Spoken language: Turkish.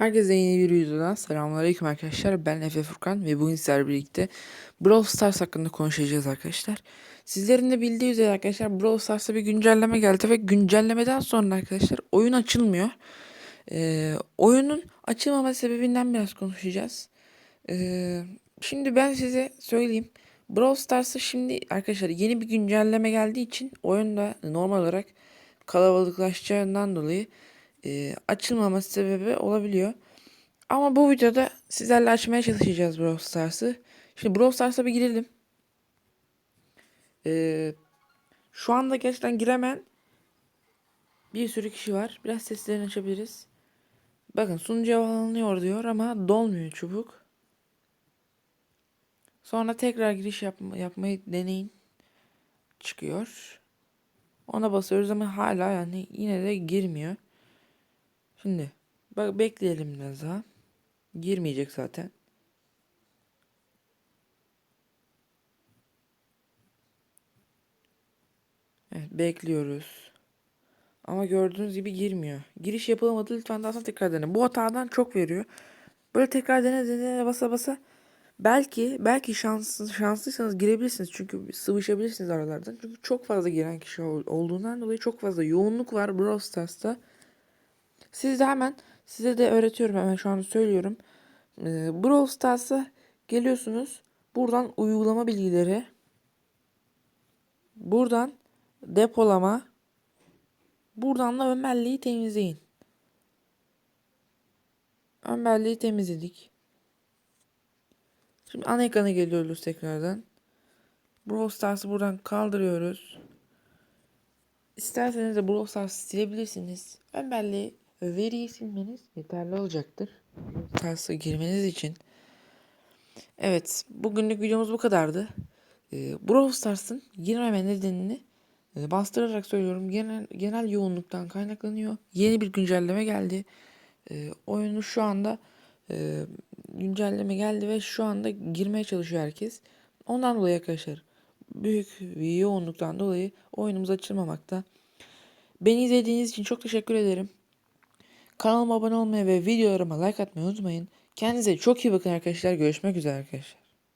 Herkese yeni bir videodan selamünaleyküm arkadaşlar. Ben Efe Furkan ve bugün sizlerle birlikte Brawl Stars hakkında konuşacağız arkadaşlar. Sizlerin de bildiği üzere arkadaşlar Brawl Stars'a bir güncelleme geldi ve güncellemeden sonra arkadaşlar oyun açılmıyor. Ee, oyunun açılmama sebebinden biraz konuşacağız. Ee, şimdi ben size söyleyeyim. Brawl Stars'a şimdi arkadaşlar yeni bir güncelleme geldiği için oyunda normal olarak kalabalıklaşacağından dolayı e, açılmaması sebebi olabiliyor. Ama bu videoda sizlerle açmaya çalışacağız Brawl Stars'ı. Şimdi Brawl Stars'a bir girelim. Ee, şu anda gerçekten giremeyen bir sürü kişi var. Biraz seslerini açabiliriz. Bakın sunucuya bağlanıyor diyor ama dolmuyor çubuk. Sonra tekrar giriş yapma, yapmayı deneyin. Çıkıyor. Ona basıyoruz ama hala yani yine de girmiyor. Şimdi bak bekleyelim biraz daha. Girmeyecek zaten. Evet bekliyoruz. Ama gördüğünüz gibi girmiyor. Giriş yapılamadı lütfen daha sonra tekrar dene. Bu hatadan çok veriyor. Böyle tekrar dene dene basa basa belki belki şanssız şanslıysanız girebilirsiniz. Çünkü sıvışabilirsiniz aralardan. Çünkü çok fazla giren kişi ol- olduğundan dolayı çok fazla yoğunluk var Brawl Stars'ta. Siz de hemen size de öğretiyorum hemen şu an söylüyorum. Ee, Brawl Stars'a geliyorsunuz. Buradan uygulama bilgileri. Buradan depolama. Buradan da ön belleği temizleyin. Ön belleği temizledik. Şimdi ana ekrana geliyoruz tekrardan. Brawl Stars'ı buradan kaldırıyoruz. İsterseniz de Brawl Stars'ı silebilirsiniz. Ve veriyi silmeniz yeterli olacaktır. Stars'a girmeniz için. Evet, bugünlük videomuz bu kadardı. Ee, Brawl Stars'ın girmeme nedenini e, bastırarak söylüyorum. Genel, genel yoğunluktan kaynaklanıyor. Yeni bir güncelleme geldi. Ee, oyunu şu anda e, güncelleme geldi ve şu anda girmeye çalışıyor herkes. Ondan dolayı arkadaşlar büyük bir yoğunluktan dolayı oyunumuz açılmamakta. Beni izlediğiniz için çok teşekkür ederim. Kanalıma abone olmayı ve videolarıma like atmayı unutmayın. Kendinize çok iyi bakın arkadaşlar. Görüşmek üzere arkadaşlar.